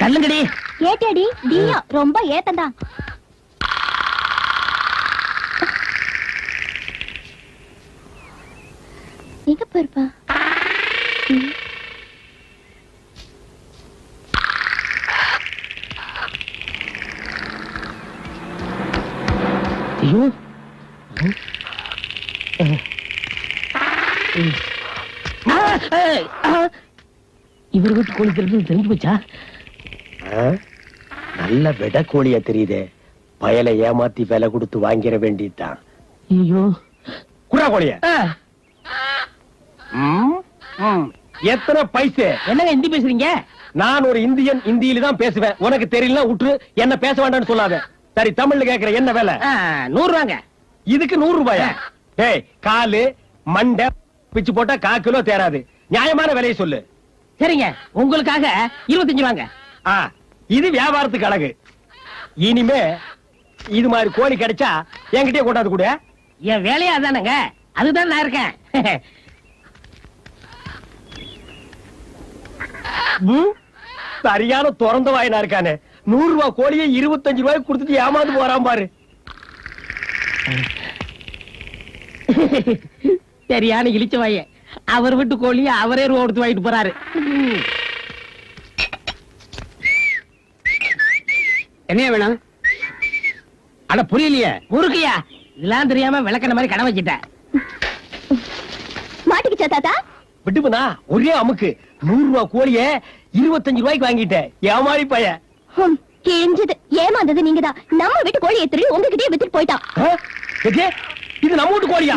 தள்ளுங்கடி. ஏட்டடி தீயா ரொம்ப ஏத்தந்தான் எங்க போயிருப்பா? ஐயோ. இவர் வீட்டு கோழி தெரிஞ்சு தெரிஞ்சு போச்சா? நல்ல விட கோழியா தெரியுதே. பயலை ஏமாத்தி விலை கொடுத்து வாங்கிட வேண்டியதுதான். ஐயோ. குறா கோழிய? எத்தனை பைசே? என்னங்க ஹிந்தி பேசுறீங்க? நான் ஒரு இந்தியன் இந்தியில தான் பேசுவேன். உனக்கு தெரியலனா விட்டுரு என்ன பேச வேண்டாம்னு சொல்லாத. சரி தமிழ்ல கேக்குற என்ன வேலை? நூறு ரூபாங்க. இதுக்கு நூறு ரூபாயா? டேய் காலு மண்டை பிச்சு போட்டா கா கிலோ தேராது நியாயமான விலையை சொல்லு. சரிங்க. உங்களுக்காக இருபத்தஞ்சு ரூபாங்க ஆ இது வியாபாரத்துக்கு அழகு. இனிமே இது மாதிரி கோழி கிடைச்சா என்கிட்டயே கொண்டாந்து கொடு. என் வேலையா அதானங்க. அதுதான் நான் இருக்கேன். ம், சரியான திறந்த வாயினா இருக்கானே. நூறு ரூபாய் கோழியை இருபத்தஞ்சு ரூபாய்க்கு கொடுத்துட்டு ஏமாந்து போறான் பாரு. சரியான இழிச்ச வாய அவர் வீட்டு கோழிய அவரே ரூபா கொடுத்து வாங்கிட்டு போறாரு. என்ன வேணும்? அட புரியலையே. முறுக்கையா இதெல்லாம் தெரியாம விளக்கண மாதிரி கடை வச்சிட்டேன் மாட்டிக்கிச்சா தாத்தா? விட்டுப்பனா ஒரே அமுக்கு. நூறு ரூபாய் கோழிய இருபத்தஞ்சு ரூபாய்க்கு வாங்கிட்டேன். ஏமாறி பைய. கிழிஞ்சது ஏமாந்தது நீங்கதான். நம்ம வீட்டு கோழி எத்திரி உங்ககிட்டயே வித்துட்டு போயிட்டான். இது நம்ம வீட்டு கோழியா?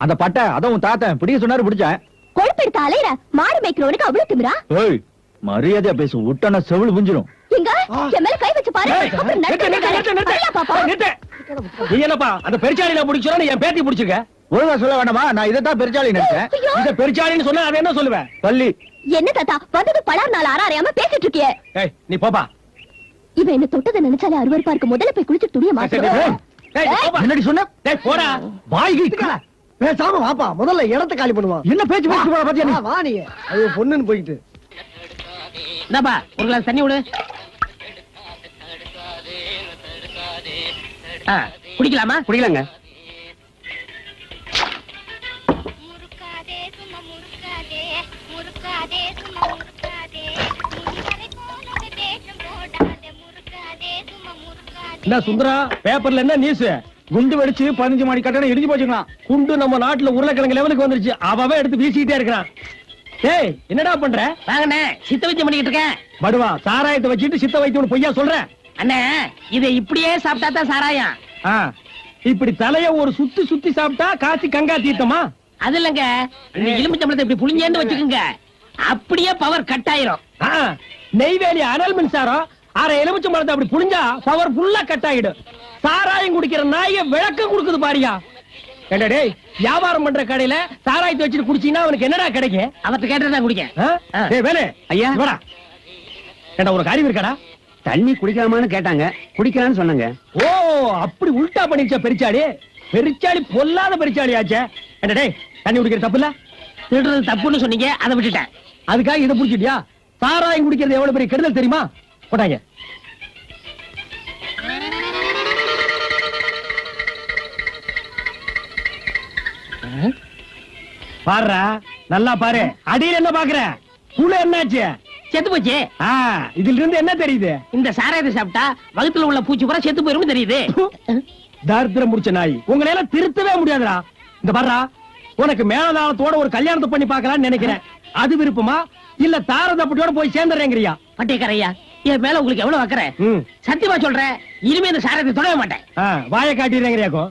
அந்த பட்டை அதான் உன் தாத்தன். பிடிக்க சொன்னாரு பிடிச்சேன். கொழுப்பு எடுத்த அலையிற மாடு மேய்க்கிறவனுக்கு அவ்வளவு திமிரா? ஏய் மரியாதையா பேசு. விட்டனா செவிழ் புஞ்சிரும் எங்க? என் மேல கை வச்சு பாரு. அப்புறம் நிறுத்து. சரியா பாப்பா. நீ என்னப்பா அந்த பெருச்சாளியில பிடிச்சா நீ என் பேத்தி பிடிச்சிருக்க? ஒழுங்கா சொல்ல வேண்டாமா? நான் இதைத்தான் பெருச்சாளி நினைச்சேன். இத பெருச்சாளின்னு சொன்னா அதை என்ன சொல்லுவேன்? பள்ளி என்ன தாத்தா? வந்தது பலார் நாள் ஆற அறியாம பேசிட்டு இருக்கியே. ஏய் நீ போப்பா. இவன் என்ன தொட்டதை நினைச்சாலே அருவருப்பா இருக்கு முதல்ல போய் குளிச்சு துணிய சரி, மாத்து ஏய், ஏய், நீ போப்பா. என்னடி சொன்ன? டேய், போடா. வாய் பேசாம வாப்பா. முதல்ல இடத்த காலி பண்ணுவான் என்ன பேச்சு பேச்சு போற பாத்தியா நீ? வா, நீ அது பொண்ணுன்னு போயிட்டு. இந்தாப்பா ஒரு கிளாஸ் தண்ணி விடு. குடிக்கலாமா? குடிக்கலாங்க. என்ன சுந்தரா பேப்பர்ல என்ன நியூஸ் குண்டு வெடிச்சு பதினஞ்சு மணி கட்டணம் இடிஞ்சு போச்சுக்கலாம் குண்டு நம்ம நாட்டுல உருளைக்கிழங்கு லெவலுக்கு வந்துருச்சு. அவன் எடுத்து வீசிக்கிட்டே இருக்கிறான். ஏய் என்னடா பண்ற? வாங்கண்ணே சித்த வச்சு பண்ணிக்கிட்டு இருக்கேன். படுவா சாராயத்தை வச்சுட்டு சித்த வைத்தியம் பொய்யா சொல்ற? அண்ணே இதை இப்படியே சாப்பிட்டா தான் சாராயம். இப்படி தலைய ஒரு சுத்தி சுத்தி சாப்பிட்டா காசி கங்கா தீர்த்தமா? அது இல்லங்க இந்த எலுமிச்சம்பளத்தை இப்படி புளிஞ்சேன்னு வச்சுக்கோங்க. அப்படியே பவர் கட் ஆயிரும். நெய்வேலி அனல் மின்சாரம் அரை எலுமிச்சம் பழத்தை அப்படி புளிஞ்சா பவர் ஃபுல்லா கட் ஆயிடும். சாராயம் குடிக்கிற நாய விளக்கம் கொடுக்குது பாரியா. டேய் வியாபாரம் பண்ற கடையில சாராயத்தை வச்சுட்டு குடிச்சீங்கன்னா அவனுக்கு என்னடா கிடைக்கும்? அவர்கிட்ட கேட்டு தான் குடிக்க வேலு ஐயா. வாடா. ஏண்டா உனக்கு அறிவு இருக்காடா? தண்ணி குடிக்கலாமான்னு கேட்டாங்க. குடிக்கலாம்னு சொன்னாங்க. ஓ அப்படி உல்டா பண்ணிருச்சா பெரிச்சாளி. பெரிச்சாளி பொல்லாத பெரிச்சாளி ஆச்சே என்ன டேய் தண்ணி குடிக்கிற தப்பு இல்ல? திருடுறது தப்புன்னு சொன்னீங்க அதை விட்டுட்டேன். அதுக்காக இதை புடிச்சிட்டியா? சாராயம் குடிக்கிறது எவ்வளவு பெரிய கெடுதல் தெரியுமா? போட்டாங்க. பாருடா நல்லா பாரு. அடியில் என்ன பாக்குற? புழு என்னாச்சு? செத்து போச்சு. இதுல இருந்து என்ன தெரியுது? இந்த சாராயத்தை சாப்பிட்டா வகுத்துல உள்ள பூச்சி பூரா செத்து போயிரும் தெரியுது. தாரித்திரம் முடிச்ச நாய். உங்களை எல்லாம் திருத்தவே முடியாதுடா. இந்த பாருடா உனக்கு மேலதாளத்தோட ஒரு கல்யாணத்தை பண்ணி பார்க்கலாம்னு நினைக்கிறேன். அது விருப்பமா? இல்ல தாரதப்பட்டியோட போய் சேர்ந்துறேங்கிறியா பட்டியக்காரையா என் மேல உங்களுக்கு எவ்வளவு வைக்கிறேன் சத்தியமா சொல்றேன் இனிமே இந்த சாரத்தை தொடவே மாட்டேன். வாயை காட்டிடுறேங்கறியாக்கும்